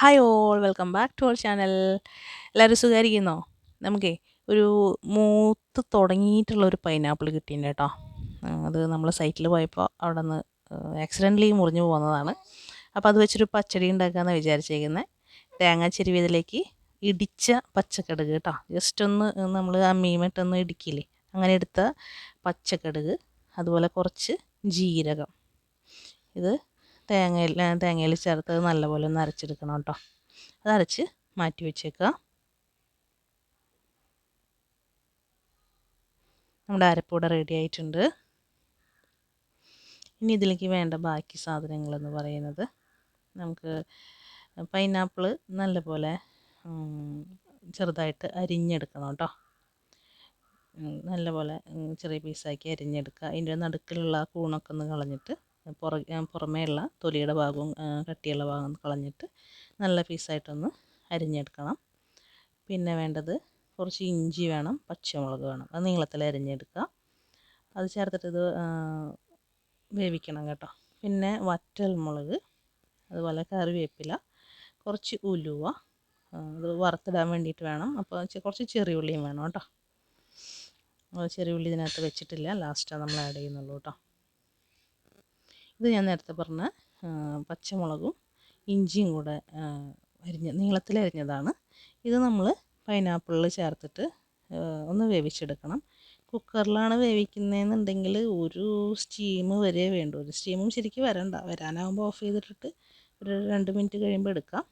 Hi all welcome back to our channel എല്ലാവരും സുഖമായിരിക്കുന്നോ നമുക്കേ ഒരു മൂത്ത് തുടങ്ങിയിട്ടുള്ള ഒരു പൈനാപ്പിൾ കിട്ടിയിട്ടുണ്ട് കേട്ടോ. അത് നമ്മൾ സൈറ്റിൽ പോയപ്പോൾ അവിടെ നിന്ന് ആക്സിഡന്റലി മുറിഞ്ഞു പോകുന്നതാണ്. അപ്പോൾ അത് വെച്ചൊരു പച്ചടി ഉണ്ടാക്കാമെന്ന് വിചാരിച്ചേക്കുന്നത് തേങ്ങ ചെരുവിയതിലേക്ക് ഇടിച്ച പച്ചക്കടുക് കേട്ടോ. ജസ്റ്റ് ഒന്ന് നമ്മൾ ആ മീമിട്ടൊന്ന് ഇടിക്കില്ലേ അങ്ങനെ എടുത്ത പച്ചക്കടുക് അതുപോലെ കുറച്ച് ജീരകം. ഇത് തേങ്ങയിൽ തേങ്ങയിൽ ചേർത്ത് നല്ലപോലെ ഒന്ന് അരച്ചെടുക്കണം കേട്ടോ. അത് അരച്ച് മാറ്റി വെച്ചേക്കുക. നമ്മുടെ അരപ്പൂടെ റെഡി ആയിട്ടുണ്ട്. ഇനി ഇതിലേക്ക് വേണ്ട ബാക്കി സാധനങ്ങളെന്ന് പറയുന്നത് നമുക്ക് പൈനാപ്പിൾ നല്ലപോലെ ചെറുതായിട്ട് അരിഞ്ഞെടുക്കണം കേട്ടോ. നല്ലപോലെ ചെറിയ പീസാക്കി അരിഞ്ഞെടുക്കുക. അതിന്റെ നടുക്കിലുള്ള കൂണൊക്കെ ഒന്ന് കളഞ്ഞിട്ട് പുറകെ പുറമേയുള്ള തൊലിയുടെ ഭാഗവും കട്ടിയുള്ള ഭാഗം കളഞ്ഞിട്ട് നല്ല പീസായിട്ടൊന്ന് അരിഞ്ഞെടുക്കണം. പിന്നെ വേണ്ടത് കുറച്ച് ഇഞ്ചി വേണം പച്ചമുളക് വേണം. അത് നീളത്തിൽ അരിഞ്ഞെടുക്കുക. അത് ചേർത്തിട്ട് വേവിക്കണം കേട്ടോ. പിന്നെ വറ്റൽ മുളക് അതുപോലെ കറിവേപ്പില കുറച്ച് ഉലുവ അത് വറുത്തിടാൻ വേണ്ടിയിട്ട് വേണം. അപ്പോൾ കുറച്ച് ചെറിയ ഉള്ളിയും വേണം കേട്ടോ. ചെറിയ ഉള്ളി ഇതിനകത്ത് വെച്ചിട്ടില്ല. ലാസ്റ്റാണ് നമ്മൾ ആഡ് ചെയ്യുന്നുള്ളൂ കേട്ടോ. ഇത് ഞാൻ നേരത്തെ പറഞ്ഞ പച്ചമുളകും ഇഞ്ചിയും കൂടെ അരിഞ്ഞ നീളത്തിൽ അരിഞ്ഞതാണ്. ഇത് നമ്മൾ പൈനാപ്പിളിൽ ചേർത്തിട്ട് ഒന്ന് വേവിച്ചെടുക്കണം. കുക്കറിലാണ് വേവിക്കുന്നതെന്നുണ്ടെങ്കിൽ ഒരു സ്റ്റീം വരെ വേണ്ടു. ഒരു സ്റ്റീമും ശരിക്കും വരണ്ട. വരാനാകുമ്പോൾ ഓഫ് ചെയ്തിട്ടിട്ട് ഒരു രണ്ട് മിനിറ്റ് കഴിയുമ്പോൾ എടുക്കാം.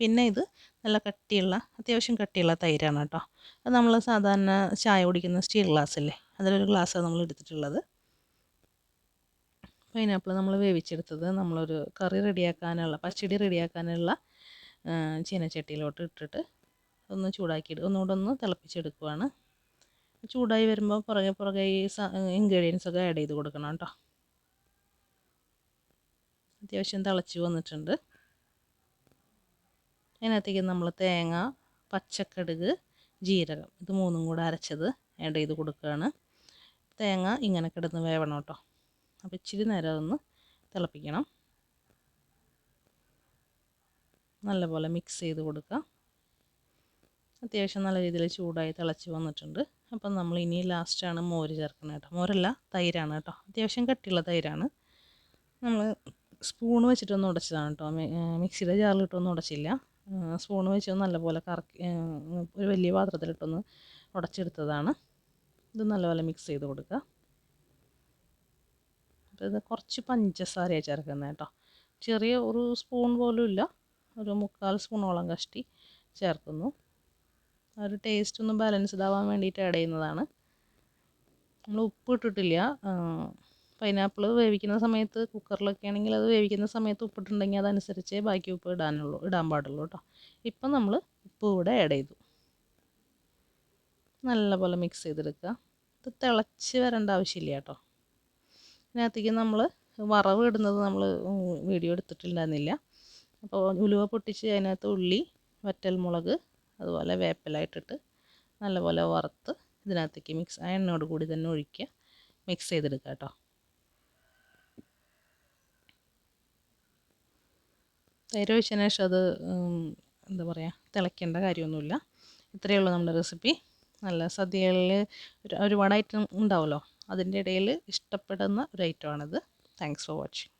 പിന്നെ ഇത് നല്ല കട്ടിയുള്ള അത്യാവശ്യം കട്ടിയുള്ള തൈരാണ് കേട്ടോ. അത് നമ്മൾ സാധാരണ ചായ കുടിക്കുന്ന സ്റ്റീൽ ഗ്ലാസ് അല്ലേ അതിലൊരു ഗ്ലാസ്സാണ് നമ്മൾ എടുത്തിട്ടുള്ളത്. പൈനാപ്പിൾ നമ്മൾ വേവിച്ചെടുത്തത് നമ്മളൊരു കറി റെഡിയാക്കാനുള്ള പച്ചടി റെഡിയാക്കാനുള്ള ചീനച്ചട്ടിയിലോട്ട് ഇട്ടിട്ട് ഒന്ന് ചൂടാക്കി ഒന്നുകൂടെ ഒന്ന് തിളപ്പിച്ചെടുക്കുവാണ്. ചൂടായി വരുമ്പോൾ പുറകെ പുറകെ ഈ ഇൻഗ്രീഡിയൻസ് ഒക്കെ ആഡ് ചെയ്ത് കൊടുക്കണം കേട്ടോ. അത്യാവശ്യം തിളച്ച് വന്നിട്ടുണ്ട്. അതിനകത്തേക്ക് നമ്മൾ തേങ്ങ പച്ചക്കടുക് ജീരകം ഇത് മൂന്നും കൂടെ അരച്ചത് ആഡ് ചെയ്ത് കൊടുക്കുകയാണ്. തേങ്ങ ഇങ്ങനെ കിടന്ന് വേവണം കേട്ടോ. അപ്പോൾ ഇച്ചിരി നേരം അതൊന്ന് തിളപ്പിക്കണം. നല്ലപോലെ മിക്സ് ചെയ്ത് കൊടുക്കുക. അത്യാവശ്യം നല്ല രീതിയിൽ ചൂടായി തിളച്ച് വന്നിട്ടുണ്ട്. അപ്പം നമ്മൾ ഇനി ലാസ്റ്റാണ് മോര് ചേർക്കുന്നത് കേട്ടോ. മോരല്ല തൈരാണ് കേട്ടോ. അത്യാവശ്യം കട്ടിയുള്ള തൈരാണ്. നമ്മൾ സ്പൂൺ വെച്ചിട്ടൊന്നും ഉടച്ചതാണ് കേട്ടോ. മിക്സിയുടെ ജാറിലിട്ടൊന്നും ഉടച്ചില്ല. സ്പൂൺ വെച്ച് നല്ലപോലെ കറക്കി ഒരു വലിയ പാത്രത്തിലിട്ടൊന്ന് ഉടച്ചെടുത്തതാണ്. ഇത് നല്ലപോലെ മിക്സ് ചെയ്ത് കൊടുക്കുക. ഇത് കുറച്ച് പഞ്ചസാരയാണ് ചേർക്കുന്നത് കേട്ടോ. ചെറിയ ഒരു സ്പൂൺ പോലും ഇല്ല. ഒരു മുക്കാൽ സ്പൂണോളം കഷ്ടി ചേർക്കുന്നു. ഒരു ടേസ്റ്റ് ഒന്ന് ബാലൻസ്ഡ് ആവാൻ വേണ്ടിയിട്ട് ആഡ് ചെയ്യുന്നതാണ്. നമ്മൾ ഉപ്പ് ഇട്ടിട്ടില്ല. പൈനാപ്പിൾ വേവിക്കുന്ന സമയത്ത് കുക്കറിലൊക്കെ ആണെങ്കിൽ അത് വേവിക്കുന്ന സമയത്ത് ഉപ്പിട്ടുണ്ടെങ്കിൽ അതനുസരിച്ച് ബാക്കി ഉപ്പ് ഇടാനുള്ളൂ ഇടാൻ പാടുള്ളൂ കേട്ടോ. ഇപ്പം നമ്മൾ ഉപ്പ് കൂടെ ആഡ് ചെയ്തു. നല്ലപോലെ മിക്സ് ചെയ്തെടുക്കുക. ഇത് തിളച്ച് വരേണ്ട ആവശ്യമില്ല കേട്ടോ. ഇതിനകത്തേക്ക് നമ്മൾ വറവ് ഇടുന്നത് നമ്മൾ വീഡിയോ എടുത്തിട്ടുണ്ടായിരുന്നില്ല. അപ്പോൾ ഉലുവ പൊട്ടിച്ച് അതിനകത്ത് ഉള്ളി വറ്റൽ മുളക് അതുപോലെ വേപ്പലായിട്ടിട്ട് നല്ലപോലെ വറുത്ത് ഇതിനകത്തേക്ക് മിക്സ് ആ എണ്ണയോട് കൂടി തന്നെ ഒഴിക്കുക. മിക്സ് ചെയ്തെടുക്കുക കേട്ടോ. തൈര് ഒഴിച്ചതിന് ശേഷം അത് എന്താ പറയുക തിളയ്ക്കേണ്ട കാര്യമൊന്നുമില്ല. ഇത്രയേ ഉള്ളൂ നമ്മുടെ റെസിപ്പി നല്ല സദ്യകളിൽ ഒരുപാട് ഐറ്റം ഉണ്ടാവുമല്ലോ അതിന്റെ ഇടയിൽ ഇഷ്ടപ്പെടുന്ന ഒരു ഐറ്റമാണിത് താങ്ക്സ് ഫോർ വാച്ചിങ്